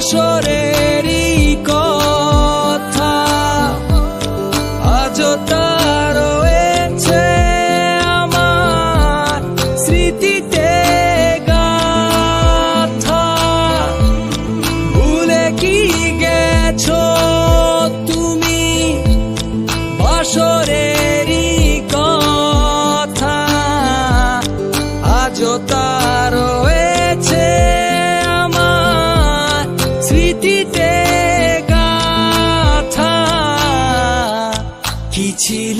llores. Çile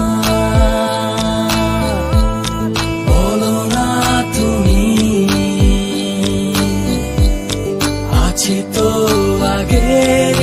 আছি তো আগে।